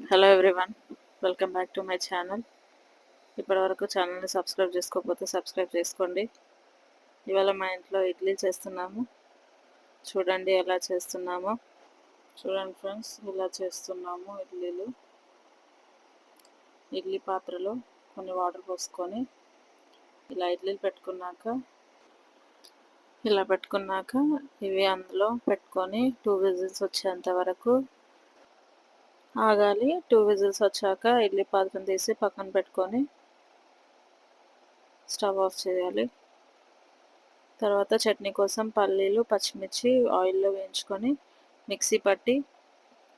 Hello everyone welcome back to my channel ఇప్పటివరకు ఛానల్ని subscribe చేసుకోకపోతే సబ్స్క్రైబ్ చేసుకోండి. ఇవాళ మా ఇంట్లో ఇడ్లీ చేస్తున్నాము. చూడండి ఎలా చేస్తున్నామో. చూడండి ఫ్రెండ్స్ ఇలా చేస్తున్నాము ఇడ్లీలు. ఇడ్లీ పాత్రలో కొన్ని వాటర్ పోసుకొని ఇలా ఇడ్లీలు పెట్టుకున్నాక ఇలా పెట్టుకున్నాక ఇవి అందులో పెట్టుకొని టూ విజిల్స్ వచ్చేంత వరకు ఆగాలి. టూ విజిల్స్ వచ్చాక ఇడ్లీ పాత్రం తీసి పక్కన పెట్టుకొని స్టవ్ ఆఫ్ చేయాలి. తర్వాత చట్నీ కోసం పల్లీలు పచ్చిమిర్చి ఆయిల్లో వేయించుకొని మిక్సీ పట్టి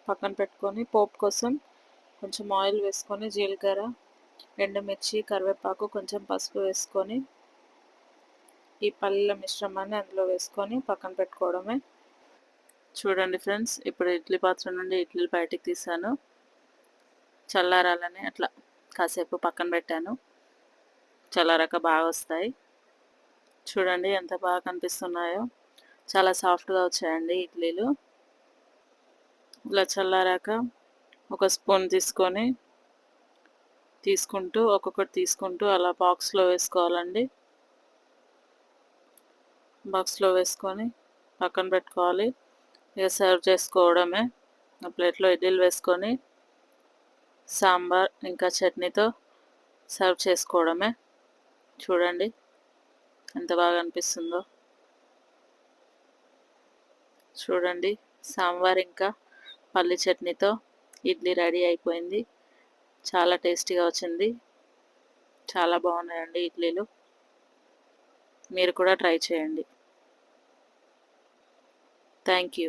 పక్కన పెట్టుకొని పోపు కోసం కొంచెం ఆయిల్ వేసుకొని జీలకర్ర ఎండుమిర్చి కరివేపాకు కొంచెం పసుపు వేసుకొని ఈ పల్లీల మిశ్రమాన్ని అందులో వేసుకొని పక్కన పెట్టుకోవడమే. చూడండి ఫ్రెండ్స్ ఇప్పుడు ఇడ్లీ పాత్ర నుండి ఇడ్లీలు బయటికి తీసాను. చల్లారాలని అట్లా కాసేపు పక్కన పెట్టాను. చల్లారాక బాగా వస్తాయి. చూడండి ఎంత బాగా కనిపిస్తున్నాయో. చాలా సాఫ్ట్గా వచ్చాయండి ఇడ్లీలు. ఇలా చల్లారాక ఒక స్పూన్ తీసుకొని తీసుకుంటూ ఒక్కొక్కటి తీసుకుంటూ అలా బాక్స్లో వేసుకోవాలండి. బాక్స్లో వేసుకొని పక్కన పెట్టుకోవాలి. ఇక సర్వ్ చేసుకోవడమే. ప్లేట్లో ఇడ్లీలు వేసుకొని సాంబార్ ఇంకా చట్నీతో సర్వ్ చేసుకోవడమే. చూడండి ఎంత బాగా అనిపిస్తుందో. చూడండి సాంబార్ ఇంకా పల్లి చట్నీతో ఇడ్లీ రెడీ అయిపోయింది. చాలా టేస్టీగా వచ్చింది. చాలా బాగున్నాయండి ఇడ్లీలు. మీరు కూడా ట్రై చేయండి. Thank you.